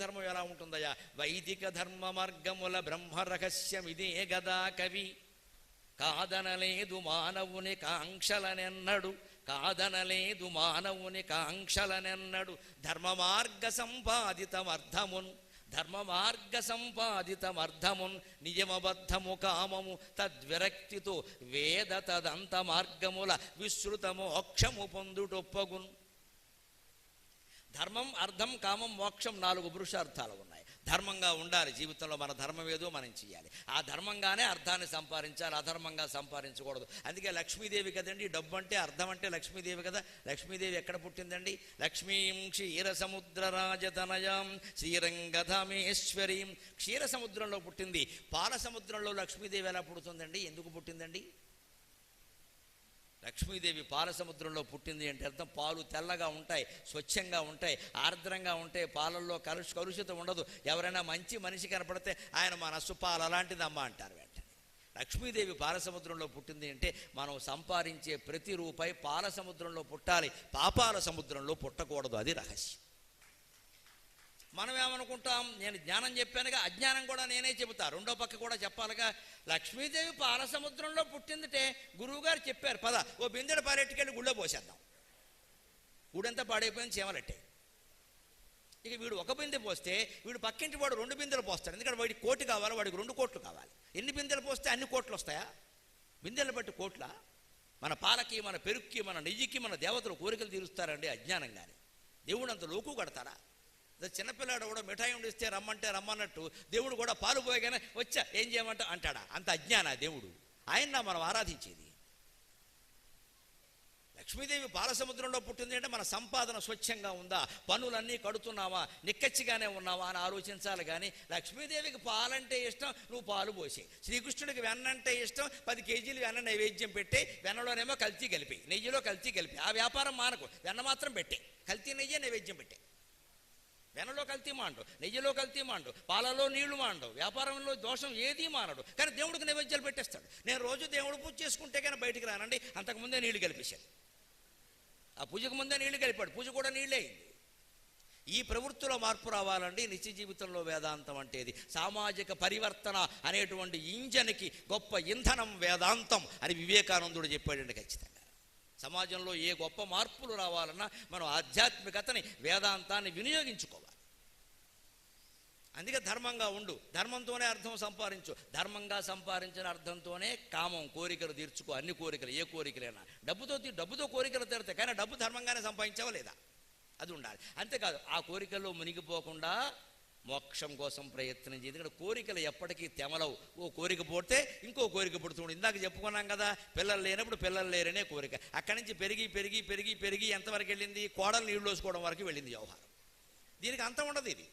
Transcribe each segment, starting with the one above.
ధర్మం ఎలా ఉంటుందయ్యా? వైదిక ధర్మ మార్గముల బ్రహ్మ రహస్యమిదే గదా కవి. కాదనలేదు మానవుని కాంక్షలనెన్నడు కాదనలేదు మానవుని కాంక్షలనెన్నడు. ధర్మ మార్గ సంపాదితమర్థమున్ ధర్మ మార్గ సంపాదితమర్థమున్ నియమబద్ధము కామము తద్విరక్తితో వేద తదంత మార్గముల విస్తృత మోక్షము పొందుటొప్పగున్. ధర్మం అర్థం కామం మోక్షం నాలుగు పురుషార్థాలు ఉన్నాయి. ధర్మంగా ఉండాలి. జీవితంలో మన ధర్మం ఏదో మనం చేయాలి ఆ ధర్మంగానే అర్థాన్ని సంపాదించాలి. అధర్మంగా సంపాదించకూడదు. అందుకే లక్ష్మీదేవి కదండి డబ్బు అంటే అర్థం అంటే లక్ష్మీదేవి కదా. లక్ష్మీదేవి ఎక్కడ పుట్టిందండి? లక్ష్మీం క్షీర సముద్ర రాజతనయాం శ్రీరంగధామేశ్వరీం. క్షీర సముద్రంలో పుట్టింది. పాల సముద్రంలో లక్ష్మీదేవి ఎలా పుడుతుందండి? ఎందుకు పుట్టిందండి? లక్ష్మీదేవి పాలసముద్రంలో పుట్టింది అంటే అర్థం పాలు తెల్లగా ఉంటాయి స్వచ్ఛంగా ఉంటాయి ఆర్ద్రంగా ఉంటాయి పాలల్లో కలుష కలుషితం ఉండదు. ఎవరైనా మంచి మనిషి కనపడితే ఆయన మనస్సు పాలు అలాంటిదమ్మా అంటారు వెంటనే. లక్ష్మీదేవి పాలసముద్రంలో పుట్టింది అంటే మనం సంపాదించే ప్రతి రూపాయి పాలసముద్రంలో పుట్టాలి పాపాల సముద్రంలో పుట్టకూడదు అది రహస్యం. మనం ఏమనుకుంటాం నేను జ్ఞానం చెప్పానుగా అజ్ఞానం కూడా నేనే చెబుతా. రెండో పక్క కూడా చెప్పాలిగా లక్ష్మీదేవి పాలసముద్రంలో పుట్టిందిటే గురువుగారు చెప్పారు. పద ఓ బిందెడు పారెట్టుకెళ్ళి గుళ్ళో పోసేద్దాం. గుడంతా పాడైపోయింది చీమలట్టే. ఇక వీడు ఒక బిందె పోస్తే వీడు పక్కింటి వాడు రెండు బిందెలు పోస్తాడు. ఎందుకంటే వాడికి కోటి కావాలి వాడికి రెండు కోట్లు కావాలి. ఎన్ని బిందెలు పోస్తే అన్ని కోట్లు వస్తాయా? బిందెలు బట్టి కోట్ల? మన పాలకి మన పెరుక్కి మన నెయ్యికి మన దేవతలు కోరికలు తీరుస్తారండి అజ్ఞానంగానే. దేవుడు అంత లోకు కడతాడా? చిన్నపిల్లాడు కూడా మిఠాయి ఉండిస్తే రమ్మంటే రమ్మన్నట్టు దేవుడు కూడా పాలు పోయగానే వచ్చా ఏం చేయమంటా? అంటాడా అంత అజ్ఞాన దేవుడు? ఆయన మనం ఆరాధించేది. లక్ష్మీదేవి పాలసముద్రంలో పుట్టింది అంటే మన సంపాదన స్వచ్ఛంగా ఉందా? పనులన్నీ కడుతున్నావా? నిక్కచ్చిగానే ఉన్నావా అని ఆలోచించాలి కానీ లక్ష్మీదేవికి పాలంటే ఇష్టం నువ్వు పాలు పోసి శ్రీకృష్ణుడికి వెన్నంటే ఇష్టం పది కేజీలు వెన్న నైవేద్యం పెట్టి వెన్నలోనేమో కల్తీ కలిపి నెయ్యిలో కల్తీ కలిపి ఆ వ్యాపారం మానకు. వెన్న మాత్రం పెట్టే కల్తీ నెయ్యే నైవేద్యం పెట్టే పెనలో కల్తీ మాండు నెయ్యిలో కల్తీ మాండు పాలలో నీళ్ళు మాండు వ్యాపారంలో దోషం ఏది మానడు. కానీ దేవుడికి నైవేద్యాలు పెట్టేస్తాడు. నేను రోజు దేవుడు పూజ చేసుకుంటే కానీ బయటికి రానండి అంతకుముందే నీళ్ళు కలిపేశాను ఆ పూజకు ముందే నీళ్ళు కలిపాడు పూజ కూడా నీళ్ళే అయింది. ఈ ప్రవృత్తిలో మార్పు రావాలండి. నిత్య జీవితంలో వేదాంతం అంటేది సామాజిక పరివర్తన అనేటువంటి ఇంజన్కి గొప్ప ఇంధనం వేదాంతం అని వివేకానందుడు చెప్పాడండి ఖచ్చితంగా. సమాజంలో ఏ గొప్ప మార్పులు రావాలన్నా మనం ఆధ్యాత్మికతని వేదాంతాన్ని వినియోగించుకోవాలి. అందుకే ధర్మంగా ఉండు. ధర్మంతోనే అర్థం సంపాదించు. ధర్మంగా సంపాదించిన అర్థంతోనే కామం కోరికలు తీర్చుకో. అన్ని కోరికలు ఏ కోరికలైనా. డబ్బుతో తీ- డబ్బుతో కోరికలు తీరుతాయి. కానీ డబ్బు ధర్మంగానే సంపాదించావా లేదా? అది ఉండాలి. అంతేకాదు ఆ కోరికల్లో మునిగిపోకుండా మోక్షం కోసం ప్రయత్నం చేయండి ఎందుకంటే కోరికలు ఎప్పటికీ తెమలవు. ఓ కోరిక పుడితే ఇంకో కోరిక పుడుతుంది ఇందాక చెప్పుకున్నాం కదా పిల్లలు లేనప్పుడు పిల్లలు లేరనే కోరిక. అక్కడి నుంచి పెరిగి పెరిగి పెరిగి పెరిగి ఎంతవరకు వెళ్ళింది? కోడలు నీళ్ళు వేసుకోవడం వరకు వెళ్ళింది వ్యవహారం. దీనికి అంతం ఉండదు ఇది.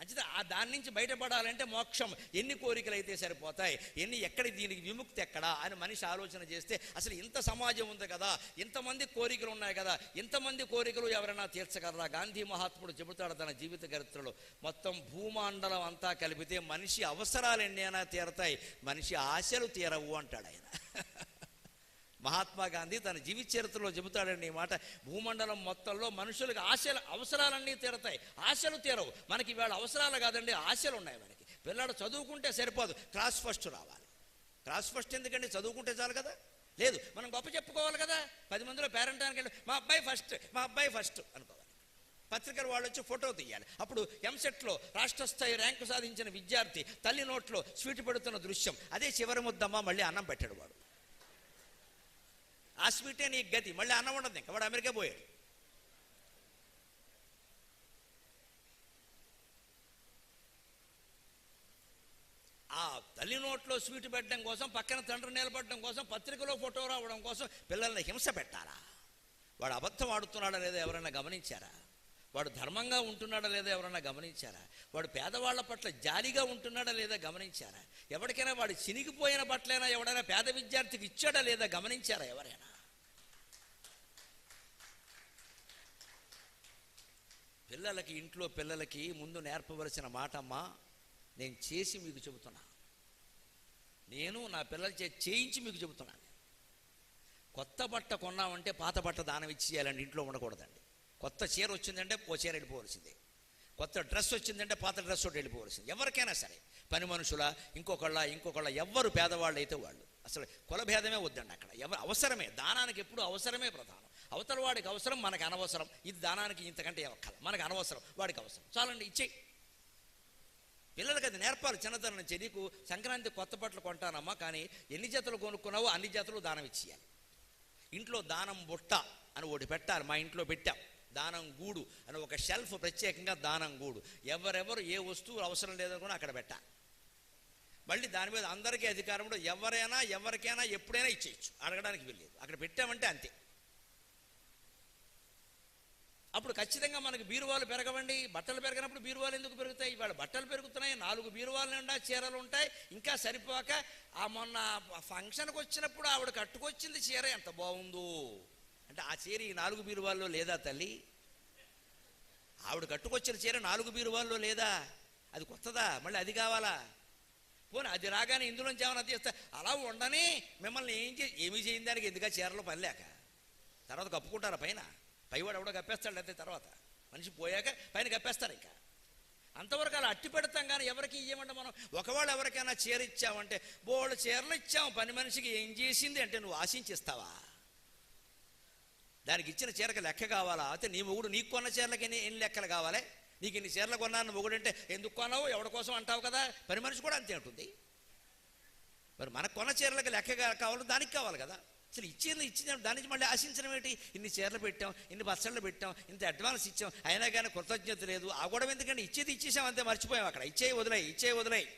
అంచేత ఆ దాని నుంచి బయటపడాలంటే మోక్షం. ఎన్ని కోరికలు అయితే సరిపోతాయి ఎన్ని ఎక్కడ దీనికి విముక్తి ఎక్కడా అని మనిషి ఆలోచన చేస్తే అసలు ఇంత సమాజం ఉంది కదా ఇంతమంది కోరికలు ఉన్నాయి కదా ఇంతమంది కోరికలు ఎవరైనా తీర్చగలరా? గాంధీ మహాత్ముడు చెబుతాడు తన జీవిత చరిత్రలో మొత్తం భూమండలం అంతా కలిపితే మనిషి అవసరాలు ఎన్నైనా తీరతాయి మనిషి ఆశలు తీరవు అంటాడు ఆయన. మహాత్మా గాంధీ తన జీవిత చరిత్రలో చెబుతాడండి ఈ మాట భూమండలం మొత్తంలో మనుషులకు ఆశలు అవసరాలన్నీ తీరతాయి. ఆశలు తీరవు. మనకి ఇవాళ అవసరాలు కాదండి ఆశలు ఉన్నాయి మనకి. పిల్లాడు చదువుకుంటే సరిపోదు క్లాస్ ఫస్ట్ రావాలి. క్లాస్ ఫస్ట్ ఎందుకండి? చదువుకుంటే చాలు కదా? లేదు మనం గొప్ప చెప్పుకోవాలి కదా? పది మందిలో పేరెంట్ అనుకోండి మా అబ్బాయి ఫస్ట్ మా అబ్బాయి ఫస్ట్ అనుకోవాలి. పత్రికలు వాళ్ళు వచ్చి ఫోటో తీయాలి. అప్పుడు ఎంసెట్లో రాష్ట్ర స్థాయి ర్యాంకు సాధించిన విద్యార్థి తల్లి నోట్లో స్వీట్ పెడుతున్న దృశ్యం. అదే చివరి ముద్దమ్మ మళ్ళీ అన్నం పెట్టాడు వాడు. ఆ స్వీటే నీకు గతి. మళ్ళీ అన్నం ఉండదు ఇంకా. వాడు అమెరికా పోయాడు. ఆ తల్లి నోట్లో స్వీట్ పెట్టడం కోసం పక్కన తండ్రి నిలబడడం కోసం పత్రికలో ఫోటో రావడం కోసం పిల్లల్ని హింస పెట్టాలా? వాడు అబద్ధం ఆడుతున్నాడా లేదా ఎవరైనా గమనించారా? వాడు ధర్మంగా ఉంటున్నాడా లేదా ఎవరైనా గమనించారా? వాడు పేదవాళ్ళ పట్ల జాలిగా ఉంటున్నాడా లేదా గమనించారా? ఎవరికైనా వాడు చినిగిపోయిన పట్లైనా ఎవడైనా పేద విద్యార్థికి ఇచ్చాడా లేదా గమనించారా ఎవరైనా? పిల్లలకి ఇంట్లో పిల్లలకి ముందు నేర్పవలసిన మాట అమ్మా నేను చేసి మీకు చెబుతున్నా. నేను నా పిల్లల చే చేయించి మీకు చెబుతున్నాను కొత్త బట్ట కొన్నామంటే పాత బట్ట దానం ఇచ్చి చేయాలండి ఇంట్లో ఉండకూడదండి. కొత్త చీర వచ్చిందంటే ఓ చీర వెళ్ళిపోవలసిందే. కొత్త డ్రెస్ వచ్చిందంటే పాత డ్రెస్ ఒకటి వెళ్ళిపోవలసింది. ఎవరికైనా సరే పని మనుషుల ఇంకొకళ్ళ ఇంకొకళ్ళ ఎవ్వరు పేదవాళ్ళు అయితే వాళ్ళు. అసలు కులభేదమే వద్దండి అక్కడ. ఎవరు అవసరమే దానానికి ఎప్పుడు అవసరమే ప్రధానం. అవతల వాడికి అవసరం మనకు అనవసరం. ఇది దానానికి ఇంతకంటే ఒక్కల మనకు అనవసరం వాడికి అవసరం. చాలండి ఇచ్చేయి పిల్లలకి అది నేర్పాలి. చిన్నతనం నుంచి నీకు సంక్రాంతి కొత్త బట్టలు కొంటానమ్మా కానీ ఎన్ని జతలు కొనుక్కున్నావో అన్ని జతలు దానం ఇచ్చేయాలి. ఇంట్లో దానం బుట్ట అని ఒకటి పెట్టాలి. మా ఇంట్లో పెట్టాం. దానం గూడు అని ఒక షెల్ఫ్ ప్రత్యేకంగా దానం గూడు. ఎవరెవరు ఏ వస్తువులు అవసరం లేదని కూడా అక్కడ పెట్టాలి. మళ్ళీ దాని మీద అందరికీ అధికారం ఎవరైనా ఎవరికైనా ఎప్పుడైనా ఇచ్చేయచ్చు. అడగడానికి వెళ్ళలేదు అక్కడ పెట్టామంటే అంతే. అప్పుడు ఖచ్చితంగా మనకి బీరువాలు పెరగవండి. బట్టలు పెరగనప్పుడు బీరువాలు ఎందుకు పెరుగుతాయి? ఇవాళ బట్టలు పెరుగుతున్నాయి. నాలుగు బీరువాలు నిండా చీరలు ఉంటాయి. ఇంకా సరిపోక ఆ మొన్న ఫంక్షన్కి వచ్చినప్పుడు ఆవిడ కట్టుకొచ్చింది చీర. ఎంత బాగుందో. అంటే ఆ చీర ఈ నాలుగు బీరువాల్లో లేదా తల్లి? ఆవిడ కట్టుకొచ్చిన చీర నాలుగు బీరువాల్లో లేదా? అది కొత్తదా? మళ్ళీ అది కావాలా? పోనీ అది రాగానే ఇందులోంచి ఏమైనా తీస్తా అలా ఉండని మిమ్మల్ని ఏం చే ఏమీ చేయని దానికి ఎందుక చీరలు పనిలేక తర్వాత కప్పుకుంటారా పైన? పైవాడు ఎవడో కప్పేస్తాడు అంతే తర్వాత. మనిషి పోయాక పైన కప్పేస్తారు ఇంకా. అంతవరకు అలా అట్టి పెడతాం కానీ ఎవరికి ఇవ్వమంటే మనం ఒకవేళ ఎవరికైనా చీర ఇచ్చామంటే బోళ్ళు చీరలు ఇచ్చాం పని మనిషికి ఏం చేసింది అంటే నువ్వు ఆశించిస్తావా? దానికి ఇచ్చిన చీరకు లెక్క కావాలా? అయితే నీ మొగుడు నీకు కొన్న చీరలకి ఎన్ని ఎన్ని లెక్కలు కావాలి? నీకు ఇన్ని చీరలు కొన్నాను మొగుడు అంటే ఎందుకు కొన్నావు? ఎవడి కోసం అంటావు కదా? పని మనిషి కూడా అంతే ఉంటుంది మరి మనకు కొన్న చీరలకు లెక్క కావాలి దానికి కావాలి కదా. అసలు ఇచ్చింది ఇచ్చింది దాని నుంచి మళ్ళీ ఆశించడం ఏంటి ఇన్ని చీరలు పెట్టాం ఇన్ని బస్సళ్ళు పెట్టాం ఇంత అడ్వాన్స్ ఇచ్చాం అయినా కానీ కృతజ్ఞత లేదు. ఆ గొడవ ఎందుకంటే ఇచ్చేది ఇచ్చేసాం అంతే మర్చిపోయాం అక్కడ. ఇచ్చే వదిలే ఇచ్చే వదిలే.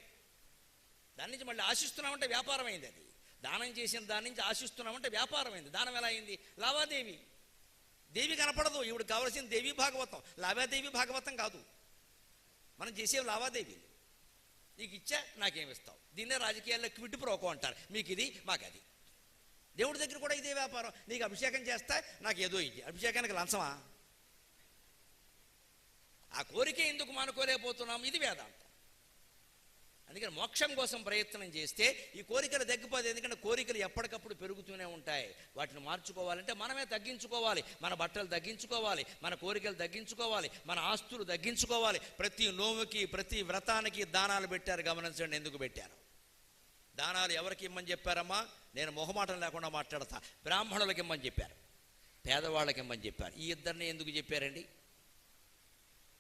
దాని నుంచి మళ్ళీ ఆశిస్తున్నామంటే వ్యాపారం అయింది అది. దానం చేసిన దాని నుంచి ఆశిస్తున్నామంటే వ్యాపారం అయింది. దానం ఎలా అయింది? లావాదేవి. దేవి కనపడదు. ఇవిడు కావలసిన దేవి భాగవతం. లావాదేవి భాగవతం కాదు. మనం చేసే లావాదేవి. నీకు ఇచ్చా నాకేమిస్తావు దీన్నే రాజకీయాల్లో క్విడ్ ప్రోకో అంటారు. మీకు ఇది మాకు అది దేవుడి దగ్గర కూడా ఇదే వ్యాపారం. నీకు అభిషేకం చేస్తా నాకు ఏదో ఇది అభిషేకానికి లంచమా? ఆ కోరిక ఎందుకు మానుకోలేకపోతున్నాం? ఇది వేదాంతం. అందుకని మోక్షం కోసం ప్రయత్నం చేస్తే ఈ కోరికలు తగ్గిపోదు ఎందుకంటే కోరికలు ఎప్పటికప్పుడు పెరుగుతూనే ఉంటాయి. వాటిని మార్చుకోవాలంటే మనమే తగ్గించుకోవాలి. మన బట్టలు తగ్గించుకోవాలి. మన కోరికలు తగ్గించుకోవాలి. మన ఆస్తులు తగ్గించుకోవాలి. ప్రతి నోముకి ప్రతి వ్రతానికి దానాలు పెట్టారు. గమనించండి ఎందుకు పెట్టారు? దానాలు ఎవరికి ఇమ్మని చెప్పారమ్మా? నేను మొహమాటం లేకుండా మాట్లాడతా. బ్రాహ్మణులకి ఇమ్మని చెప్పారు. పేదవాళ్ళకి ఇమ్మని చెప్పారు. ఈ ఇద్దరిని ఎందుకు చెప్పారండి?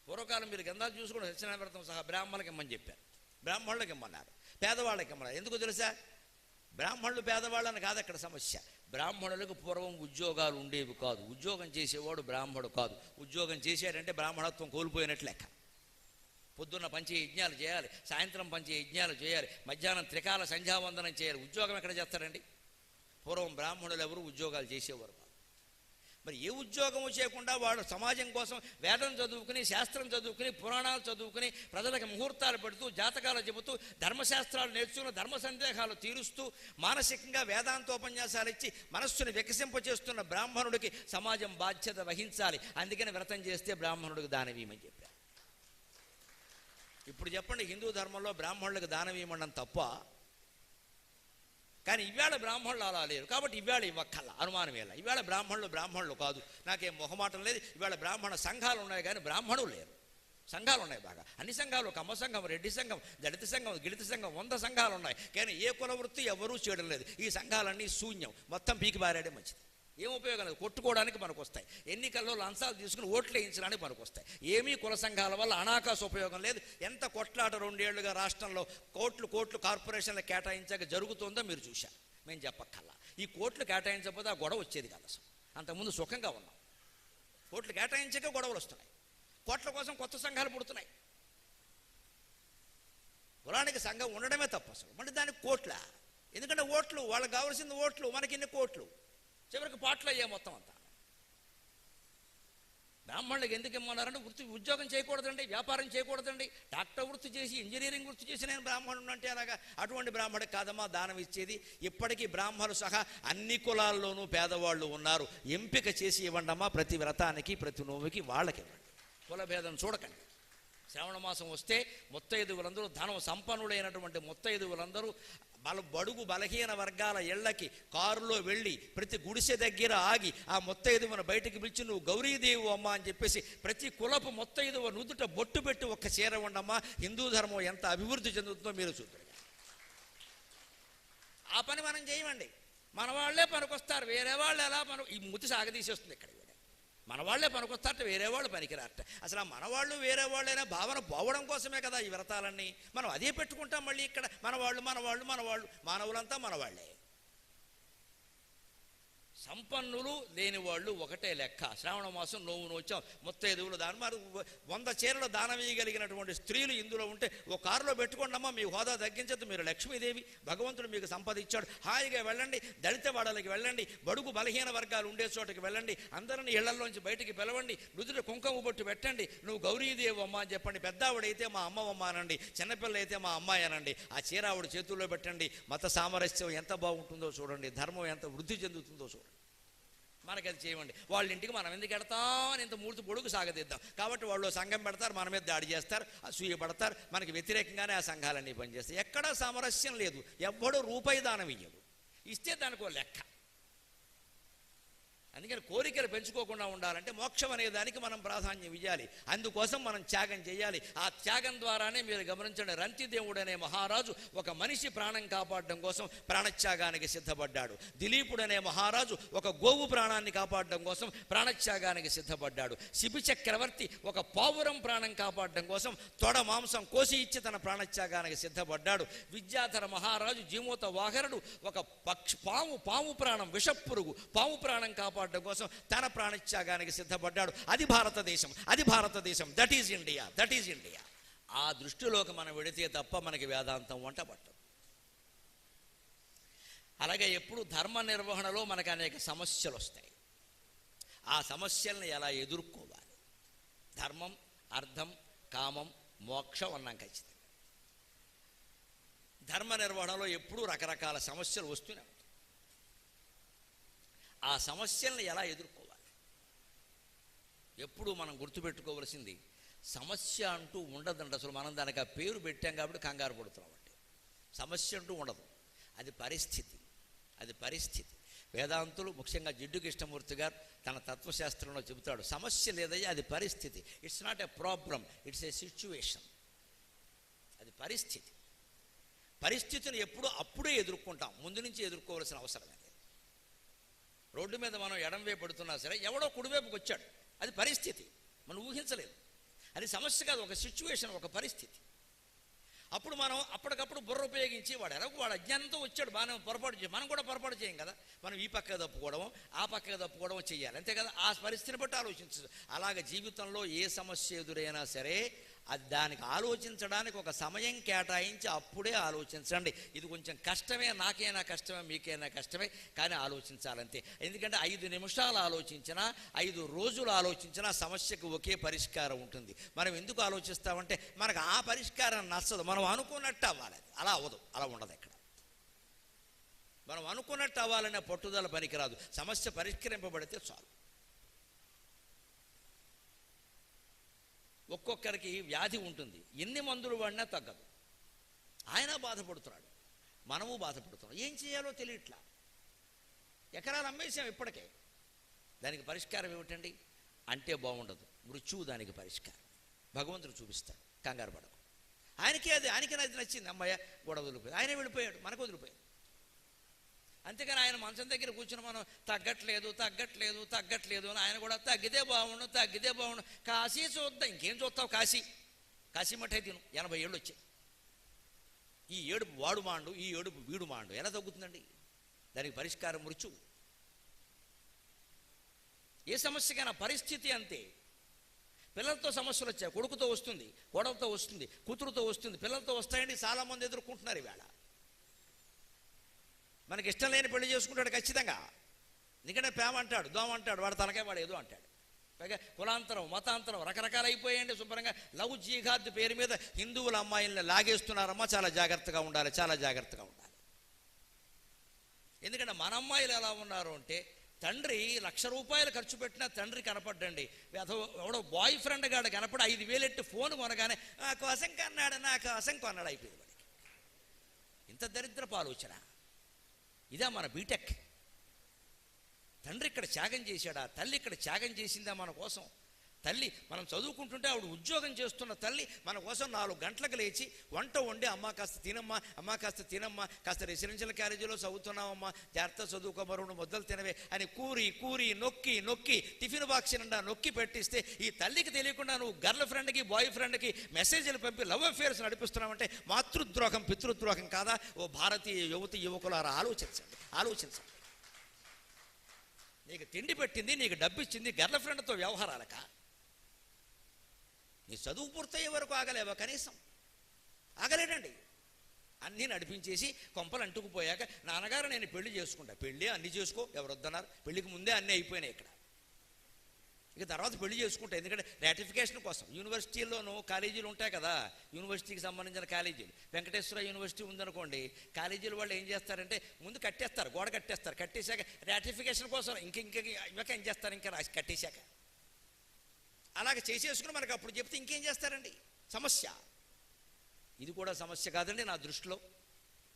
పూర్వకాలం మీరు గంధాలు చూసుకుని సత్యనారాయణ వ్రతం సహా బ్రాహ్మణులకి ఇమ్మని చెప్పారు. బ్రాహ్మణులకి ఇమ్మన్నారు. పేదవాళ్ళకి ఇమ్మన్నారు. ఎందుకు తెలుసా? బ్రాహ్మణులు పేదవాళ్ళని కాదు అక్కడ సమస్య. బ్రాహ్మణులకు పూర్వం ఉద్యోగాలు ఉండేవి కాదు. ఉద్యోగం చేసేవాడు బ్రాహ్మడు కాదు. ఉద్యోగం చేశాడంటే బ్రాహ్మణత్వం కోల్పోయినట్లు లెక్క. పొద్దున్న పంచే యజ్ఞాలు చేయాలి సాయంత్రం పంచే యజ్ఞాలు చేయాలి మధ్యాహ్నం త్రికాల సంధ్యావందనం చేయాలి. ఉద్యోగం ఎక్కడ చేస్తారండి? పూర్వం బ్రాహ్మణులు ఎవరు ఉద్యోగాలు చేసేవారు మరి ఏ ఉద్యోగము చేయకుండా వాడు సమాజం కోసం వేదం చదువుకుని శాస్త్రం చదువుకుని పురాణాలు చదువుకుని ప్రజలకు ముహూర్తాలు పెడుతూ జాతకాలు చెబుతూ ధర్మశాస్త్రాలు నేర్చుకుని ధర్మ సందేహాలు తీరుస్తూ మానసికంగా వేదాంతోపన్యాసాలు ఇచ్చి మనస్సును వికసింపచేస్తున్న బ్రాహ్మణుడికి సమాజం బాధ్యత వహించాలి. అందుకని వ్రతం చేస్తే బ్రాహ్మణుడికి దానవీయమని చెప్పారు. ఇప్పుడు చెప్పండి హిందూ ధర్మంలో బ్రాహ్మణులకు దానం ఇవ్వడం తప్ప కానీ ఇవాళ బ్రాహ్మణులు అలా లేరు. కాబట్టి ఇవాళ ఇవ్వక్కల అనుమానం వేళ ఇవాళ బ్రాహ్మణులు బ్రాహ్మణులు కాదు. నాకేం మొహమాటం లేదు. ఇవాళ బ్రాహ్మణ సంఘాలు ఉన్నాయి కానీ బ్రాహ్మణులు లేరు. సంఘాలు ఉన్నాయి బాగా. అన్ని సంఘాలు కమ్మ సంఘం రెడ్డి సంఘం దళిత సంఘం గిడిత సంఘం వంద సంఘాలు ఉన్నాయి. కానీ ఏ కుల వృత్తి ఎవరూ చేయడం లేదు. ఈ సంఘాలన్నీ శూన్యం. మొత్తం పీకి బారాడే మంచిది. ఏం ఉపయోగం లేదు. కొట్టుకోవడానికి మనకు వస్తాయి ఎన్నికల్లో లంచాలు తీసుకుని ఓట్లు వేయించడానికి మనకు వస్తాయి ఏమీ కుల సంఘాల వల్ల అనాకాశ ఉపయోగం లేదు. ఎంత కొట్లాట రెండేళ్ళుగా రాష్ట్రంలో కోట్లు కోట్లు కార్పొరేషన్లు కేటాయించాక జరుగుతుందో మీరు చూశారు. మేము చెప్పక్కల్లా ఈ కోట్లు కేటాయించకపోతే ఆ గొడవ వచ్చేది కాదు అసలు. అంతకుముందు సుఖంగా ఉన్నాం. కోట్లు కేటాయించాక గొడవలు వస్తున్నాయి. కోట్ల కోసం కొత్త సంఘాలు పుడుతున్నాయి. కులానికి సంఘం ఉండడమే తప్పు అసలు. మళ్ళీ దానికి కోట్ల? ఎందుకంటే ఓట్లు వాళ్ళకి కావాల్సింది ఓట్లు మనకి ఇన్ని కోట్లు. చివరికి పాటలు అయ్యాయి మొత్తం అంతా. బ్రాహ్మణులకు ఎందుకు ఇమ్మన్నారంటే వృత్తి ఉద్యోగం చేయకూడదండి వ్యాపారం చేయకూడదండి డాక్టర్ వృత్తి చేసి ఇంజనీరింగ్ వృత్తి చేసి నేను బ్రాహ్మణుడు అంటే అలాగా అటువంటి బ్రాహ్మణుడు కాదమ్మా దానం ఇచ్చేది. ఇప్పటికీ బ్రాహ్మణులు సహా అన్ని కులాల్లోనూ పేదవాళ్ళు ఉన్నారు. ఎంపిక చేసి ఇవ్వండమ్మా ప్రతి వ్రతానికి ప్రతి నోవుకి వాళ్ళకి ఇవ్వండి. కులభేదం చూడకండి. శ్రావణ మాసం వస్తే ముత్తైదువులందరూ ధనం సంపన్నుడైనటువంటి ముత్తైదువులందరూ బల బడుగు బలహీన వర్గాల ఇళ్ళకి కారులో వెళ్ళి ప్రతి గుడిసె దగ్గర ఆగి ఆ ముత్తైదువును బయటికి పిలిచి నువ్వు గౌరీదేవు అమ్మ అని చెప్పేసి ప్రతి కులపు ముత్తైదువ నుదుట బొట్టు పెట్టి ఒక్క చీర ఉండమ్మా. హిందూ ధర్మం ఎంత అభివృద్ధి చెందుతుందో మీరు చూద్దరు ఆ పని మనం చేయమండి. మన వాళ్ళే పనికొస్తారు. వేరే వాళ్ళు ఎలా పని ఈ ముతి సాగదీసేస్తుంది ఇక్కడ మన వాళ్ళే పనికొస్తారట వేరే వాళ్ళు పనికిరారట. అసలు ఆ మనవాళ్ళు వేరే వాళ్ళైనా భావన పోవడం కోసమే కదా ఈ వ్రతాలన్నీ. మనం అదే పెట్టుకుంటాం మళ్ళీ ఇక్కడ. మన వాళ్ళు మన వాళ్ళు మన వాళ్ళు. మానవులంతా మనవాళ్ళే సంపన్నులు లేని వాళ్ళు ఒకటే లెక్క. శ్రావణ మాసం నోవు నోచాం ముత్తైదువులు దాని. మరి వంద చీరలు దానం వేయగలిగినటువంటి స్త్రీలు ఇందులో ఉంటే ఓ కారులో పెట్టుకోండమ్మా మీ హోదా తగ్గించద్దు మీరు లక్ష్మీదేవి భగవంతుడు మీకు సంపద ఇచ్చాడు హాయిగా వెళ్ళండి దళిత వాడలకి వెళ్ళండి బడుగు బలహీన వర్గాలు ఉండే చోటకి వెళ్ళండి అందరిని ఇళ్ళలోంచి బయటికి పిలవండి నుదుట కుంకుమ బొట్టు పెట్టండి. నువ్వు గౌరీదేవి అమ్మ అని చెప్పండి. పెద్దావిడైతే మా అమ్మవమ్మ అనండి చిన్నపిల్ల అయితే మా అమ్మాయి అనండి. ఆ చీర ఆవిడ చేతుల్లో పెట్టండి. మత సామరస్యం ఎంత బాగుంటుందో చూడండి ధర్మం ఎంత వృద్ధి చెందుతుందో చూడండి. మనకి అది చేయమండి వాళ్ళ ఇంటికి మనం ఎందుకు వెడతాం అని ఇంత మూర్తి పొడుగు సాగదిద్దాం. కాబట్టి వాళ్ళు సంఘం పెడతారు మన మీద దాడి చేస్తారు అసూయ పడతారు మనకి వ్యతిరేకంగానే ఆ సంఘాలన్నీ పనిచేస్తాయి. ఎక్కడా సామరస్యం లేదు. ఎవ్వడూ రూపాయి దానం ఇయ్యడు. ఇస్తే దానికి లెక్క. అందుకని కోరికలు పెంచుకోకుండా ఉండాలంటే మోక్షం అనే దానికి మనం ప్రాధాన్యం ఇవ్వాలి అందుకోసం మనం త్యాగం చేయాలి. ఆ త్యాగం ద్వారానే మీరు గమనించండి రంతిదేవుడు అనే మహారాజు ఒక మనిషి ప్రాణం కాపాడడం కోసం ప్రాణత్యాగానికి సిద్ధపడ్డాడు. దిలీపుడు అనే మహారాజు ఒక గోవు ప్రాణాన్ని కాపాడడం కోసం ప్రాణత్యాగానికి సిద్ధపడ్డాడు. శిబి చక్రవర్తి ఒక పావురం ప్రాణం కాపాడడం కోసం తొడ మాంసం కోసి ఇచ్చి తన ప్రాణత్యాగానికి సిద్ధపడ్డాడు. విద్యాధర మహారాజు జీమూత వాహరుడు ఒక పక్షి పాము పాము ప్రాణం విషపురుగు పాము ప్రాణం కాపాడడం కోసం తన ప్రాణత్యాగానికి సిద్ధపడ్డాడు. అది భారతదేశం. అది భారతదేశం. That is India that is India ఆ దృష్టిలోకి మనం వెడితే తప్ప మనకి వేదాంతం వంట పట్టదు. అలాగే ఎప్పుడు ధర్మ నిర్వహణలో మనకు అనేక సమస్యలు వస్తాయి. ఆ సమస్యల్ని ఎలా ఎదుర్కోవాలి? ధర్మం అర్థం కామం మోక్షం అన్నాం ఖచ్చితంగా. ధర్మ నిర్వహణలో ఎప్పుడూ రకరకాల సమస్యలు వస్తున్నాయి ఆ సమస్యలను ఎలా ఎదుర్కోవాలి? ఎప్పుడు మనం గుర్తుపెట్టుకోవలసింది సమస్య అంటూ ఉండదండి. అసలు మనం దానికి ఆ పేరు పెట్టాం కాబట్టి కంగారు పడుతున్నాం అంటే సమస్య అంటూ ఉండదు. అది పరిస్థితి. అది పరిస్థితి. వేదాంతులు ముఖ్యంగా జిడ్డు కృష్ణమూర్తి గారు తన తత్వశాస్త్రంలో చెబుతాడు సమస్య లేదయ్యా అది పరిస్థితి. It's not a problem it's a situation అది పరిస్థితి. పరిస్థితిని ఎప్పుడూ అప్పుడే ఎదుర్కొంటాం. ముందు నుంచి ఎదుర్కోవాల్సిన అవసరం లేదు. రోడ్డు మీద మనం ఎడం వైపు పడుతున్నా సరే ఎవడో కుడివైపుకి వచ్చాడు. అది పరిస్థితి. మనం ఊహించలేదు. అది సమస్య కాదు ఒక సిచ్యువేషన్ ఒక పరిస్థితి. అప్పుడు మనం అప్పటికప్పుడు బుర్ర ఉపయోగించి వాడు ఎరకు వాడు అజ్ఞానంతో వచ్చాడు బాగానే పొరపాటు చేయం మనం కూడా పొరపాటు చేయం కదా. మనం ఈ పక్క తప్పుకోవడం ఆ పక్క తప్పుకోవడం చేయాలి. అంతే కదా ఆ పరిస్థితిని బట్టి ఆలోచించదు అలాగ జీవితంలో ఏ సమస్య ఎదురైనా సరే అది దానికి ఆలోచించడానికి ఒక సమయం కేటాయించి అప్పుడే ఆలోచించండి. ఇది కొంచెం కష్టమే నాకైనా కష్టమే మీకైనా కష్టమే కానీ ఆలోచించాలంతే. ఎందుకంటే ఐదు నిమిషాలు ఆలోచించినా ఐదు రోజులు ఆలోచించినా సమస్యకు ఒకే పరిష్కారం ఉంటుంది. మనం ఎందుకు ఆలోచిస్తామంటే మనకు ఆ పరిష్కారం నచ్చదు. మనం అనుకున్నట్టు అవ్వాలి. అలా అవ్వదు. అలా ఉండదు ఎక్కడ. మనం అనుకున్నట్టు అవ్వాలనే పట్టుదల పనికిరాదు. సమస్య పరిష్కరింపబడితే చాలు. ఒక్కొక్కరికి వ్యాధి ఉంటుంది. ఎన్ని మందులు వాడినా తగ్గదు. ఆయన బాధపడుతున్నాడు. మనము బాధపడుతున్నాం. ఏం చేయాలో తెలియట్లా. ఎకరాలు అమ్మేసాం ఇప్పటికే. దానికి పరిష్కారం ఏమిటండి? అంటే బాగుండదు. మృత్యువు దానికి పరిష్కారం. భగవంతుడు చూపిస్తాడు. కంగారు పడకు. ఆయనకే అది ఆయనకే అది నచ్చింది. అమ్మాయ గొడవ వదిలిపోయింది. ఆయనే వెళ్ళిపోయాడు. మనకు వదిలిపోయాడు. అంతేకాని ఆయన మంచం దగ్గర కూర్చుని మనం తగ్గట్లేదు తగ్గట్లేదు తగ్గట్లేదు అని ఆయన కూడా తగ్గితే బాగుండు తగ్గితే బాగుండు. కాశీ చూద్దాం ఇంకేం చూస్తావు కాశీ? కాశీ మఠే తిను. ఎనభై ఏళ్ళు వచ్చాయి. ఈ ఏడుపు వాడు మాండు ఈ ఏడుపు వీడు మాండు. ఎలా తగ్గుతుందండి? దానికి పరిష్కారం మృత్యు ఏ సమస్యకైనా పరిస్థితి అంతే. పిల్లలతో సమస్యలు వచ్చాయి. కొడుకుతో వస్తుంది కోడలతో వస్తుంది కూతురుతో వస్తుంది. పిల్లలతో వస్తాయండి చాలామంది ఎదుర్కొంటున్నారు ఈవేళ మనకి ఇష్టం లేని పెళ్ళి చేసుకుంటాడు ఖచ్చితంగా. ఎందుకంటే ప్రేమ అంటాడు దోమ అంటాడు వాడు తలకాయ వాడు ఏదో అంటాడు. పైగా కులాంతరం మతాంతరం రకరకాలు అయిపోయాయండి శుభ్రంగా. లవ్ జీహాద్ పేరు మీద హిందువుల అమ్మాయిల్ని లాగేస్తున్నారమ్మా చాలా జాగ్రత్తగా ఉండాలి చాలా జాగ్రత్తగా ఉండాలి. ఎందుకంటే మన అమ్మాయిలు ఎలా ఉన్నారు అంటే తండ్రి లక్ష రూపాయలు ఖర్చు పెట్టినా తండ్రి కనపడ్డండి. అదో ఎవడో బాయ్ ఫ్రెండ్ గాడు కనపడి ఐదు వేలు ఎట్టి ఫోన్ కొనగానే నా కోసం కన్నాడు నా కోసం కొన్నాడు అయిపోయింది వాడికి ఇంత దరిద్రపు ఆలోచన. ఇదా మన బీటెక్. తండ్రి ఇక్కడ త్యాగం చేశాడా? తల్లి ఇక్కడ త్యాగం చేసిందా మన కోసం? తల్లి మనం చదువుకుంటుంటే ఆవిడ ఉద్యోగం చేస్తున్న తల్లి మన కోసం నాలుగు గంటలకు లేచి వంట వండి అమ్మ కాస్త తినమ్మా అమ్మ కాస్త తినమ్మా కాస్త రెసిడెన్షియల్ క్యారేజీలో చదువుతున్నావమ్మా జాగ్రత్త చదువుకోమ రెండు ముద్దలు తినవే అని కూరి కూరి నొక్కి నొక్కి టిఫిన్ బాక్స్ నిండా నొక్కి పెట్టిస్తే ఈ తల్లికి తెలియకుండా నువ్వు గర్ల్ ఫ్రెండ్కి బాయ్ ఫ్రెండ్కి మెసేజ్లు పంపి లవ్ అఫేర్స్ నడిపిస్తున్నావంటే మాతృద్రోహం పితృద్రోహం కాదా? ఓ భారతీయ యువతి యువకులారా ఆలోచించండి ఆలోచించండి. నీకు తిండి పెట్టింది నీకు డబ్బు ఇచ్చింది గర్ల్ ఫ్రెండ్తో వ్యవహారాలకా? నీ చదువు పూర్తయ్యే వరకు ఆగలేవా కనీసం? ఆగలేడండి అన్నీ నడిపించేసి కొంపలు అంటుకుపోయాక నాన్నగారు నేను పెళ్ళి చేసుకుంటా. పెళ్ళి అన్నీ చేసుకో ఎవరు వద్దన్నారు పెళ్ళికి ముందే అన్నీ అయిపోయినాయి ఇక్కడ. ఇక తర్వాత పెళ్ళి చేసుకుంటా ఎందుకంటే రాటిఫికేషన్ కోసం. యూనివర్సిటీల్లోనూ కాలేజీలు ఉంటాయి కదా యూనివర్సిటీకి సంబంధించిన కాలేజీలు. వెంకటేశ్వర యూనివర్సిటీ ఉందనుకోండి కాలేజీల వాళ్ళు ఏం చేస్తారంటే ముందు కట్టేస్తారు గోడ కట్టేస్తారు. కట్టేశాక రాటిఫికేషన్ కోసం ఇంక ఇంక ఇవ్వక ఏం చేస్తారు? ఇంకా రాసి కట్టేశాక. అలాగ చేసేసుకుని మనకు అప్పుడు చెప్తే ఇంకేం చేస్తారండి? సమస్య. ఇది కూడా సమస్య కాదండి నా దృష్టిలో.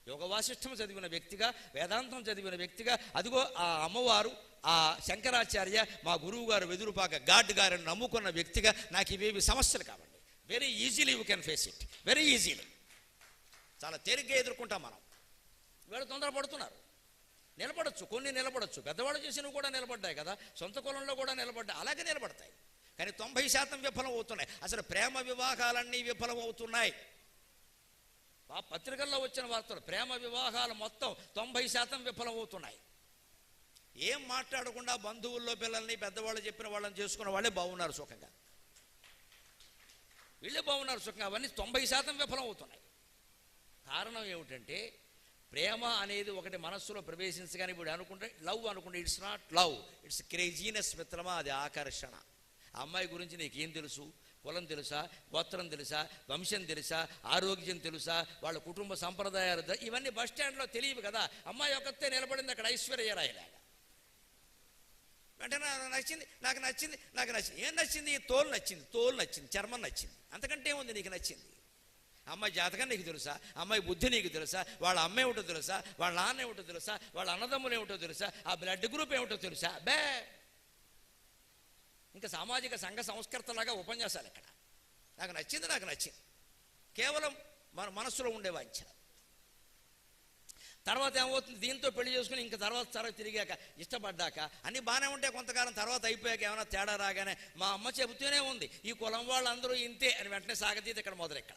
యోగ వాసిష్టం చదివిన వ్యక్తిగా వేదాంతం చదివిన వ్యక్తిగా అదిగో ఆ అమ్మవారు ఆ శంకరాచార్య మా గురువు గారు వెదురుపాక గాడ్ గారిని నమ్ముకున్న వ్యక్తిగా నాకు ఇవేవి సమస్యలు కావండి. Very easily you can face it very easily చాలా తేలిగ్గా ఎదుర్కొంటాం మనం. వీళ్ళు తొందరపడుతున్నారు. నిలబడచ్చు. కొన్ని నిలబడచ్చు. పెద్దవాళ్ళు చేసినవి కూడా నిలబడ్డాయి కదా. సొంత కులంలో కూడా నిలబడ్డాయి. అలాగే నిలబడతాయి. కానీ తొంభై శాతం విఫలం అవుతున్నాయి. అసలు ప్రేమ వివాహాలన్నీ విఫలం అవుతున్నాయి. ఆ పత్రికల్లో వచ్చిన వార్తలు ప్రేమ వివాహాలు మొత్తం తొంభై శాతం విఫలం అవుతున్నాయి. ఏం మాట్లాడకుండా బంధువుల్లో పిల్లల్ని పెద్దవాళ్ళు చెప్పిన వాళ్ళని చేసుకున్న వాళ్ళే బాగున్నారు సుఖంగా. వీళ్ళే బాగున్నారు సుఖంగా. అవన్నీ తొంభై శాతం విఫలం అవుతున్నాయి. కారణం ఏమిటంటే ప్రేమ అనేది ఒకటి మనస్సులో ప్రవేశించగానే ఇప్పుడు అనుకుంటే లవ్ అనుకుంటే it's not love it's craziness మిత్రమా అది ఆకర్షణ. అమ్మాయి గురించి నీకేం తెలుసు? కులం తెలుసా? గోత్రం తెలుసా? వంశం తెలుసా? ఆరోగ్యం తెలుసా? వాళ్ళ కుటుంబ సంప్రదాయాలు ఇవన్నీ బస్ స్టాండ్లో తెలియవు కదా. అమ్మాయి ఒక్కతే నిలబడింది అక్కడ ఐశ్వర్యరాయలాగా. వెంటనే నచ్చింది నాకు నచ్చింది నాకు నచ్చింది. ఏం నచ్చింది? తోలు నచ్చింది తోలు నచ్చింది చర్మం నచ్చింది. అంతకంటే ఏముంది నీకు నచ్చింది? అమ్మాయి జాతకం నీకు తెలుసా? అమ్మాయి బుద్ధి నీకు తెలుసా? వాళ్ళ అమ్మ ఏమిటో తెలుసా? వాళ్ళ నాన్న ఏమిటో తెలుసా? వాళ్ళ అన్నదమ్ములు ఏమిటో తెలుసా? ఆ బ్లడ్ గ్రూప్ ఏమిటో తెలుసా? బే! ఇంకా సామాజిక సంఘ సంస్కర్తలాగా ఉపన్యాసాలు ఇక్కడ నాకు నచ్చింది నాకు నచ్చింది. కేవలం మన మనస్సులో ఉండే వాంఛ. తర్వాత ఏమవుతుంది? దీంతో పెళ్ళి చేసుకుని ఇంకా తర్వాత తర్వాత తిరిగాక ఇష్టపడ్డాక అన్ని బాగానే ఉంటే కొంతకాలం తర్వాత అయిపోయాక ఏమైనా తేడా రాగానే మా అమ్మ చెబుతూనే ఉంది ఈ కులం వాళ్ళందరూ ఇంతే అని వెంటనే సాగతీత ఇక్కడ మొదలెక్కడ.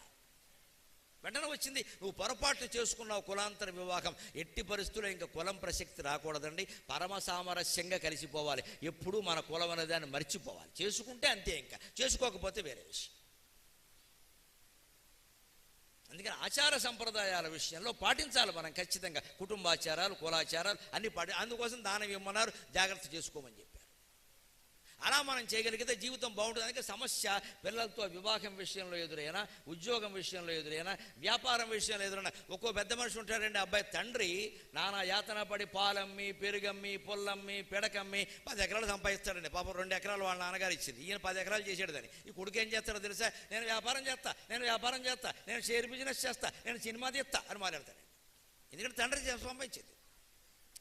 వెంటనే వచ్చింది నువ్వు పొరపాటు చేసుకున్నావు కులాంతర వివాహం. ఎట్టి పరిస్థితుల్లో ఇంకా కులం ప్రసక్తి రాకూడదండి. పరమ సామరస్యంగా కలిసిపోవాలి. ఎప్పుడూ మన కులం అనే దాన్ని మర్చిపోవాలి. చేసుకుంటే అంతే ఇంకా. చేసుకోకపోతే వేరే విషయం. అందుకని ఆచార సంప్రదాయాల విషయంలో పాటించాలి మనం ఖచ్చితంగా. కుటుంబాచారాలు కులాచారాలు అన్ని పాటి అందుకోసం దానం ఇమ్మన్నారు. జాగ్రత్త చేసుకోమని చెప్పి. అలా మనం చేయగలిగితే జీవితం బాగుంటుంది. సమస్య పిల్లలతో వివాహం విషయంలో ఎదురైనా ఉద్యోగం విషయంలో ఎదురైనా వ్యాపారం విషయంలో ఎదురైనా ఒక్కో పెద్ద మనిషి ఉంటాడండి అబ్బాయి తండ్రి నానా యాతన పడి పాలమ్మి పెరుగమ్మి పొల్లమ్మి పిడకమ్మి పది ఎకరాలు సంపాదిస్తాడండి. పాపం రెండు ఎకరాలు వాళ్ళ నాన్నగారు ఇచ్చింది. ఈయన పది ఎకరాలు చేసాడు దాన్ని ఈ కొడుకు ఏం చేస్తాడో తెలుసా? నేను వ్యాపారం చేస్తా నేను వ్యాపారం చేస్తా నేను షేర్ బిజినెస్ చేస్తా నేను సినిమా తీస్తా అని మాట్లాడతాను ఎందుకంటే తండ్రి సంపాదించింది.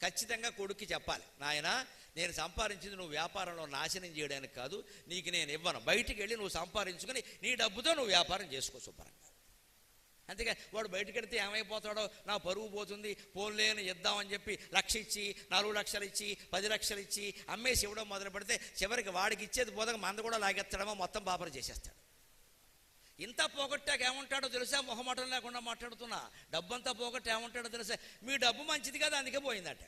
ఖచ్చితంగా కొడుక్కి చెప్పాలి. నాయన నేను సంపాదించింది నువ్వు వ్యాపారంలో నాశనం చేయడానికి కాదు నీకు నేను ఇవ్వను. బయటికి వెళ్ళి నువ్వు సంపాదించుకొని నీ డబ్బుతో నువ్వు వ్యాపారం చేసుకో శుభ్రంగా. అంతేగా వాడు బయటకు వెడితే ఏమైపోతాడో నా పరువు పోతుంది పోన్లేని ఇద్దామని చెప్పి లక్ష ఇచ్చి నాలుగు లక్షలు ఇచ్చి పది లక్షలు ఇచ్చి అమ్మేసి ఇవ్వడం మొదలు పెడితే చివరికి వాడికి ఇచ్చేది పోదక మంద కూడా లాగెత్తడమో మొత్తం బాపర చేసేస్తాడు. ఇంత పోగొట్టాక ఏమంటాడో తెలుసా? మొహమాటం లేకుండా మాట్లాడుతున్నా. డబ్బంతా పోగొట్టి ఏమంటాడో తెలుసా? మీ డబ్బు మంచిది కదా అందుకే పోయిందంట.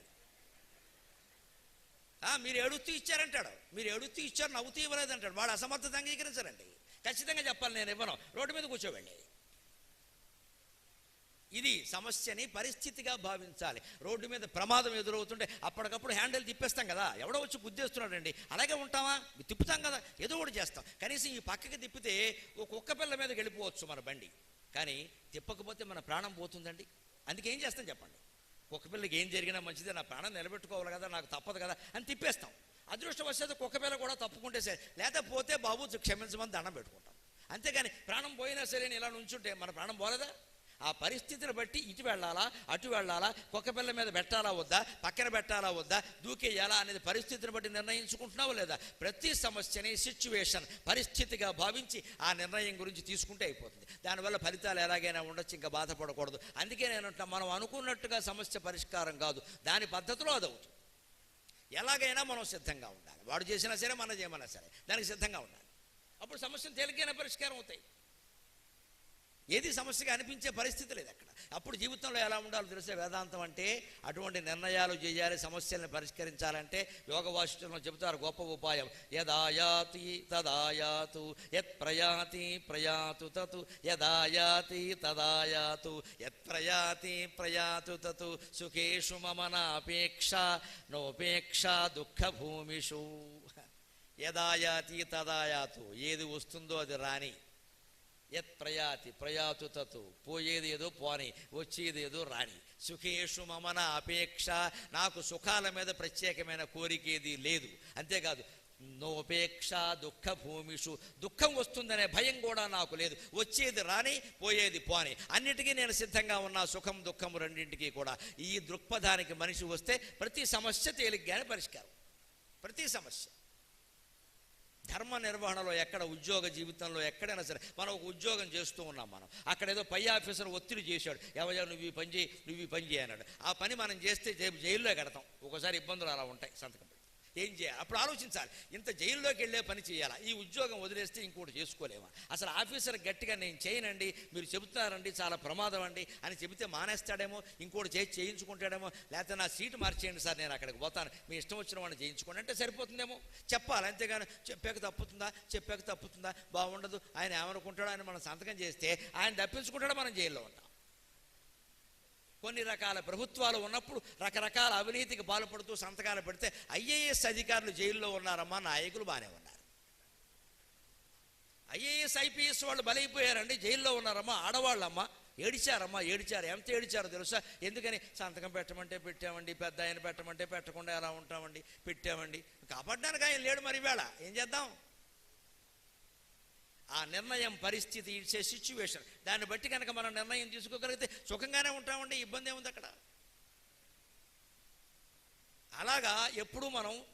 ఆ, మీరు ఏడుస్తూ ఇచ్చారంటాడు. మీరు ఏడుస్తూ ఇచ్చారు నవ్వుతూ ఇవ్వలేదు అంటాడు వాడు అసమర్థత అంగీకరించారండి. ఖచ్చితంగా చెప్పాలి నేను ఇవ్వను. రోడ్డు మీద కూర్చోబెళ్ళి ఇది సమస్యని పరిస్థితిగా భావించాలి. రోడ్డు మీద ప్రమాదం ఎదురవుతుంటే అప్పటికప్పుడు హ్యాండిల్ తిప్పేస్తాం కదా. ఎవడో వచ్చి గుద్దేస్తున్నాడండి. అలాగే ఉంటామా? తిప్పుతాం కదా. ఏదో ఒకటి చేస్తాం. కనీసం ఈ పక్కకి తిప్పితే ఒక కుక్క పిల్ల మీద వెళ్ళిపోవచ్చు మన బండి. కానీ తిప్పకపోతే మన ప్రాణం పోతుందండి. అందుకే ఏం చేస్తాం చెప్పండి. కుక్క పిల్లకి ఏం జరిగినా మంచిదే. నా ప్రాణం నిలబెట్టుకోవాలి కదా. నాకు తప్పదు కదా అని తిప్పేస్తాం. అదృష్టవశాత్తు కుక్క పిల్ల కూడా తప్పుకుంటే సరే. లేకపోతే బాబు క్షమించమని దండం పెట్టుకుంటాం. అంతేగాని ప్రాణం పోయినా సరే నేను ఇలా నుంచుంటే మన ప్రాణం పోలేదా? ఆ పరిస్థితిని బట్టి ఇటు వెళ్ళాలా అటు వెళ్ళాలా కుక్క పిల్ల మీద పెట్టాలా వద్దా పక్కన పెట్టాలా వద్దా దూకేయాలా అనేది పరిస్థితిని బట్టి నిర్ణయించుకుంటున్నావా లేదా? ప్రతి సమస్యని సిచ్యువేషన్ పరిస్థితిగా భావించి ఆ నిర్ణయం గురించి తీసుకుంటే అయిపోతుంది. దానివల్ల ఫలితాలు ఎలాగైనా ఉండొచ్చు ఇంకా బాధపడకూడదు. అందుకే నేను మనం అనుకున్నట్టుగా సమస్య పరిష్కారం కాదు. దాని పద్ధతిలో అది అవుతుంది ఎలాగైనా మనం సిద్ధంగా ఉండాలి. వాడు చేసినా సరే మనం చేయమన్నా సరే దానికి సిద్ధంగా ఉండాలి. అప్పుడు సమస్యలు తేలికైన పరిష్కారం అవుతాయి. ఏది సమస్యగా అనిపించే పరిస్థితి లేదు అక్కడ. అప్పుడు జీవితంలో ఎలా ఉండాలో తెలిసే వేదాంతం అంటే? అటువంటి నిర్ణయాలు చేయాలి సమస్యలను పరిష్కరించాలంటే యోగ వాసిష్టంలో చెబుతారు గొప్ప ఉపాయం. యదాయాతి తదాయాతు యత్ ప్రయాతి ప్రయాతు తతు యదాయాతి తదాయాతు యత్ ప్రయాతి ప్రయాతు తతు సుఖేషు మమ నోపేక్ష దుఃఖ భూమిషు యదాయాతి తదాయాతు ఏది వస్తుందో అది రాని. యత్ ప్రయాతి ప్రయాతు తతు. పోయేది ఏదో పోని వచ్చేది ఏదో రాని. సుఖేషు మమన అపేక్ష. నాకు సుఖాల మీద ప్రత్యేకమైన కోరిక ఏది లేదు. అంతేకాదు నోపేక్ష దుఃఖ భూమిషు దుఃఖం వస్తుందనే భయం కూడా నాకు లేదు. వచ్చేది రాని పోయేది పోని. అన్నిటికీ నేను సిద్ధంగా ఉన్నా సుఖం దుఃఖం రెండింటికి కూడా. ఈ దృక్పథానికి మనిషి వస్తే ప్రతి సమస్య తేలిగ్గానే పరిష్కారం. ప్రతి సమస్య. ధర్మ నిర్వహణలో ఎక్కడ ఉద్యోగ జీవితంలో ఎక్కడైనా సరే మనం ఒక ఉద్యోగం చేస్తూ ఉన్నాం మనం. అక్కడ ఏదో పై ఆఫీసర్ ఒత్తిడి చేశాడు. ఎవరు నువ్వు ఈ పని చేయి నువ్వు ఈ పని చేయి అన్నాడు. ఆ పని మనం చేస్తే జైల్లో కడతాం. ఒకసారి ఇబ్బందులు అలా ఉంటాయి సంతకం. ఏం చేయాలి? అప్పుడు ఆలోచించాలి. ఇంత జైల్లోకి వెళ్ళే పని చేయాలా? ఈ ఉద్యోగం వదిలేస్తే ఇంకోటి చేసుకోలేమా? అసలు ఆఫీసర్ గట్టిగా నేను చేయనండి మీరు చెబుతున్నారండి చాలా ప్రమాదం అండి అని చెబితే మానేస్తాడేమో ఇంకోటి చేసి చేయించుకుంటాడేమో లేకపోతే నా సీటు మార్చేయండి సార్ నేను అక్కడికి పోతాను. మీ ఇష్టం వచ్చిన వాడిని చేయించుకోండి అంటే సరిపోతుందేమో? చెప్పాలి అంతేగాని చెప్పాక తప్పుతుందా? చెప్పాక తప్పుతుందా? బాగుండదు. ఆయన ఏమనుకుంటాడో ఆయన మనం సంతకం చేస్తే ఆయన తప్పించుకుంటాడో మనం జైల్లో ఉంటాం. కొన్ని రకాల ప్రభుత్వాలు ఉన్నప్పుడు రకరకాల అవినీతికి పాల్పడుతూ సంతకాలు పెడితే ఐఏఎస్ అధికారులు జైల్లో ఉన్నారమ్మా నాయకులు బాగానే ఉన్నారు. ఐఏఎస్ ఐపీఎస్ వాళ్ళు బలైపోయారండి జైల్లో ఉన్నారమ్మా ఆడవాళ్ళమ్మా ఏడిచారమ్మా ఏడిచారు. ఎంత ఏడిచారో తెలుసా? ఎందుకని? సంతకం పెట్టమంటే పెట్టామండి పెద్ద ఆయన పెట్టమంటే పెట్టకుండా ఎలా ఉంటామండి? పెట్టామండి. కాపాడడానికి ఆయన లేడు మరి వేళ ఏం చేద్దాం? ఆ నిర్ణయం పరిస్థితి ఇచ్చే సిచ్యువేషన్ దాన్ని బట్టి కనుక మనం నిర్ణయం తీసుకోగలిగితే సుఖంగానే ఉంటామండి ఇబ్బంది ఏముంది అక్కడ? అలాగా ఎప్పుడూ మనం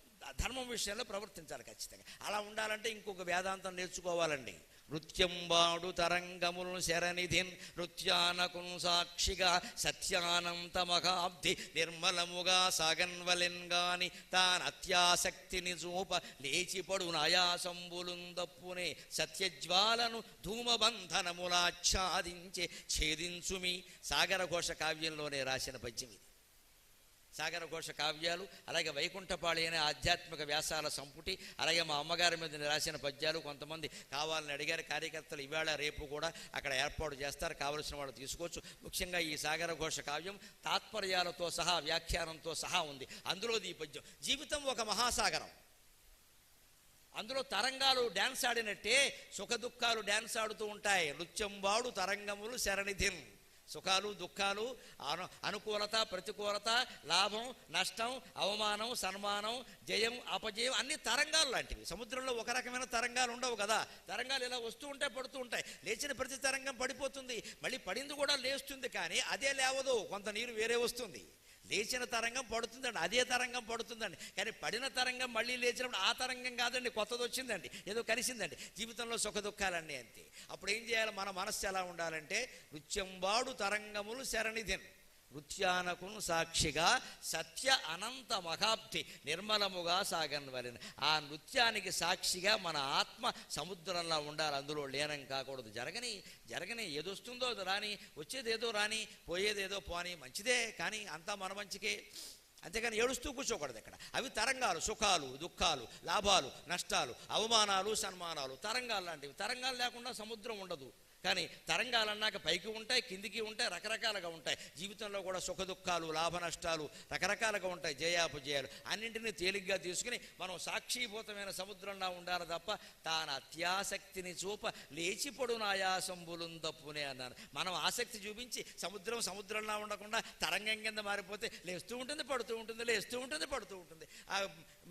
ధర్మం విషయంలో ప్రవర్తించాలి ఖచ్చితంగా. అలా ఉండాలంటే ఇంకొక వేదాంతం నేర్చుకోవాలండి. నృత్యంబాడు తరంగములను శరనిధిన్ నృత్యానకును సాక్షిగా సత్యానంతమగాబ్ధి నిర్మలముగా సాగన్వలెన్గాని తాన్ అత్యాసక్తిని చూప లేచిపడు నయాసంబులుందప్పునే సత్యజ్వాలను ధూమబంధనములాచ్ఛాదించే ఛేదించుమి సాగరఘోష కావ్యంలోనే రాసిన పద్యం ఇది సాగర ఘోష కావ్యాలు అలాగే వైకుంఠపాళి అనే ఆధ్యాత్మిక వ్యాసాల సంపుటి అలాగే మా అమ్మగారి మీద రాసిన పద్యాలు కొంతమంది కావాలని అడిగారు. కార్యకర్తలు ఇవాళ రేపు కూడా అక్కడ ఏర్పాటు చేస్తారు. కావలసిన వాళ్ళు తీసుకోవచ్చు. ముఖ్యంగా ఈ సాగర ఘోష కావ్యం తాత్పర్యాలతో సహా వ్యాఖ్యానంతో సహా ఉంది. అందులో ఈ పద్యం జీవితం ఒక మహాసాగరం. అందులో తరంగాలు డ్యాన్స్ ఆడినట్టే సుఖ దుఃఖాలు డ్యాన్స్ ఆడుతూ ఉంటాయి. నృత్యంబాడు తరంగములు శరణిధిన్. సుఖాలు దుఃఖాలు అను అనుకూలత ప్రతికూలత లాభం నష్టం అవమానం సన్మానం జయం అపజయం అన్ని తరంగాలు లాంటివి. సముద్రంలో ఒక రకమైన తరంగాలు ఉండవు కదా. తరంగాలు ఇలా వస్తూ ఉంటాయి పడుతూ ఉంటాయి. లేచిన ప్రతి తరంగం పడిపోతుంది. మళ్ళీ పడింది కూడా లేస్తుంది కానీ అదే లేవదు. కొంత నీరు వేరే వస్తుంది. లేచిన తరంగం పడుతుందండి అదే తరంగం పడుతుందండి. కానీ పడిన తరంగం మళ్ళీ లేచినప్పుడు ఆ తరంగం కాదండి కొత్తది వచ్చిందండి ఏదో కలిసిందండి. జీవితంలో సుఖ దుఃఖాలన్నీ అంతే. అప్పుడు ఏం చేయాలి? మన మనస్సు ఎలా ఉండాలంటే నృత్యంబాడు తరంగములు శరణిధిని వృత్యానకును సాక్షిగా సత్య అనంత మహాప్తి నిర్మలముగా సాగన్వరిన ఆ నృత్యానికి సాక్షిగా మన ఆత్మ సముద్రంలో ఉండాలి అందులో లీనం కాకూడదు. జరగని జరగని ఏదొస్తుందో రాని వచ్చేది ఏదో రాని పోయేది ఏదో పోని మంచిదే కానీ అంతా మన మంచికే. అంతేకాని ఏడుస్తూ కూర్చోకూడదు ఇక్కడ అవి తరంగాలు సుఖాలు దుఃఖాలు లాభాలు నష్టాలు అవమానాలు సన్మానాలు తరంగాలు లాంటివి. తరంగాలు లేకుండా సముద్రం ఉండదు. కానీ తరంగాలు అన్నాక పైకి ఉంటాయి కిందికి ఉంటాయి రకరకాలుగా ఉంటాయి. జీవితంలో కూడా సుఖ దుఃఖాలు లాభ నష్టాలు రకరకాలుగా ఉంటాయి. జయాపజయాలు అన్నింటినీ తేలిగ్గా తీసుకుని మనం సాక్షీభూతమైన సముద్రంలా ఉండాలి తప్ప తాను అత్యాసక్తిని చూప లేచిపడు నాయాసంబులుందప్పునే అన్నాను. మనం ఆసక్తి చూపించి సముద్రం సముద్రంలా ఉండకుండా తరంగం కింద మారిపోతే లేస్తూ ఉంటుంది పడుతూ ఉంటుంది లేస్తూ ఉంటుంది పడుతూ ఉంటుంది.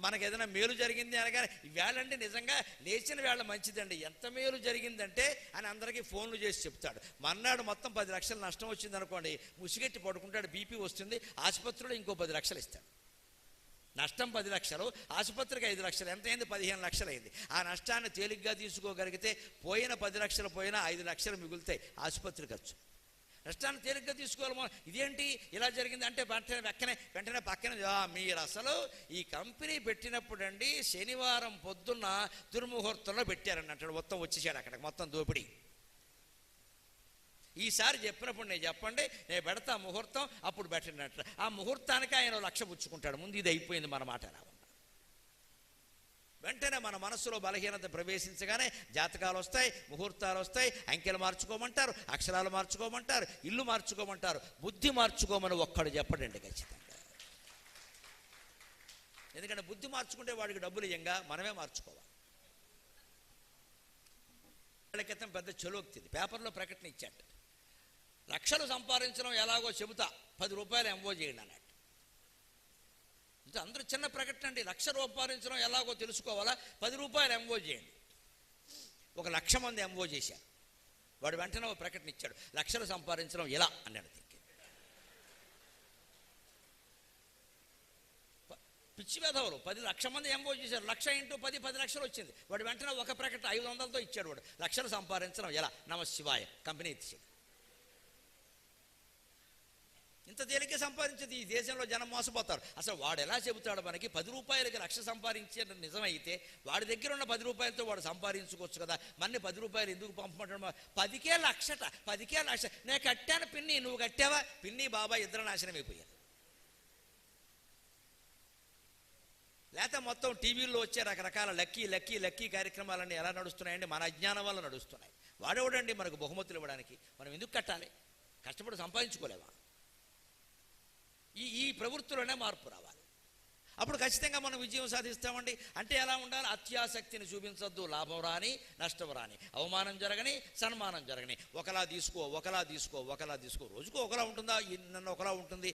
మనకు ఏదైనా మేలు జరిగింది అనగానే వేళండి నిజంగా లేచిన వేళ మంచిదండి. ఎంత మేలు జరిగిందంటే అని అందరికీ ఫోన్లు చేసి చెప్తాడు. మర్నాడు మొత్తం పది లక్షలు నష్టం వచ్చింది అనుకోండి ముసిగెట్టి పడుకుంటాడు బీపీ వస్తుంది ఆసుపత్రిలో ఇంకో పది లక్షలు ఇస్తాడు. నష్టం పది లక్షలు ఆసుపత్రికి ఐదు లక్షలు ఎంత అయింది? పదిహేను లక్షలు అయింది ఆ నష్టాన్ని తేలిగ్గా తీసుకోగలిగితే పోయిన పది లక్షలు పోయినా ఐదు లక్షలు మిగులుతాయి ఆసుపత్రి ఖర్చు. నష్టాన్ని తేలిగ్గా తీసుకోవాలి ఇదేంటి? ఇలా జరిగింది అంటే వెంటనే వెక్కనే వెంటనే పక్కన మీరు అసలు ఈ కంపెనీ పెట్టినప్పుడు అండి శనివారం పొద్దున్న దుర్ముహూర్తంలో పెట్టారండి అంటాడు. మొత్తం వచ్చేసాడు అక్కడికి మొత్తం దోపిడీ. ఈసారి చెప్పినప్పుడు నేను చెప్పండి నేను పెడతా ముహూర్తం అప్పుడు పెట్టినట్లు ఆ ముహూర్తానికి ఆయన లక్ష్య పుచ్చుకుంటాడు. ముందు ఇది అయిపోయింది మన మాట వెంటనే మన మనస్సులో బలహీనత ప్రవేశించగానే జాతకాలు వస్తాయి ముహూర్తాలు వస్తాయి అంకెలు మార్చుకోమంటారు అక్షరాలు మార్చుకోమంటారు ఇల్లు మార్చుకోమంటారు బుద్ధి మార్చుకోమని ఒక్కడు చెప్పడండి ఖచ్చితంగా. ఎందుకంటే బుద్ధి మార్చుకుంటే వాడికి డబ్బులు ఇయ్యంగా మనమే మార్చుకోవాలి. వాళ్ళ క్రితం పెద్ద చలోక్తిది. పేపర్లో ప్రకటన ఇచ్చాడు. లక్షలు సంపాదించడం ఎలాగో చెబుతా. పది రూపాయలు ఎంఓ చేయండి అన్నట్టు అంటే అందరూ చిన్న ప్రకటన అండి. లక్ష సంపాదించడం ఎలాగో తెలుసుకోవాలా? పది రూపాయలు ఎంఓ చేయండి. ఒక లక్ష మంది ఎంఓ చేశారు. వాడు వెంటనే ఒక ప్రకటన ఇచ్చాడు. లక్షలు సంపాదించడం ఎలా అన్నాడు థింకింగ్ పిచ్చి వేధవులు. పది లక్ష మంది ఎంఓ చేశారు. లక్ష ఇంటూ పది పది లక్షలు వచ్చింది. వాడు వెంటనే ఒక ప్రకటన ఐదు వందలతో ఇచ్చాడు వాడు. లక్షలు సంపాదించడం ఎలా? నమ శివాయ. కంపెనీ ఇచ్చాడు ఇంత తేలిక సంపాదించేది ఈ దేశంలో జనం మోసపోతారు. అసలు వాడు ఎలా చెబుతాడు మనకి? పది రూపాయలకి లక్ష సంపాదించే నిజమైతే వాడి దగ్గర ఉన్న పది రూపాయలతో వాడు సంపాదించుకోవచ్చు కదా? మన్ని పది రూపాయలు ఎందుకు పంపమంటాడు పదికే లక్షట పదికే లక్ష. నేను కట్టాను పిన్ని నువ్వు కట్టావా? పిన్ని బాబాయ్ ఇద్దరు నాశనం అయిపోయారు. లేకపోతే మొత్తం టీవీల్లో వచ్చే రకరకాల లక్కీ లక్కీ లక్కీ కార్యక్రమాలన్నీ ఎలా నడుస్తున్నాయండి? మన అజ్ఞానం వల్ల నడుస్తున్నాయి. వాడేవాడండి? మనకు బహుమతులు ఇవ్వడానికి. మనం ఎందుకు కట్టాలి? కష్టపడి సంపాదించుకోలేవా ఈ ఈ ప్రవృత్తిలోనే మార్పు రావాలి. అప్పుడు ఖచ్చితంగా మనం విజయం సాధిస్తామండి. అంటే ఎలా ఉండాలి? అత్యాసక్తిని చూపించొద్దు లాభం రాని నష్టం రాని. అవమానం జరగని సన్మానం జరగని. ఒకలా తీసుకో ఒకలా తీసుకో ఒకలా తీసుకో. రోజుకు ఒకలా ఉంటుందా? నన్ను ఒకలా ఉంటుంది.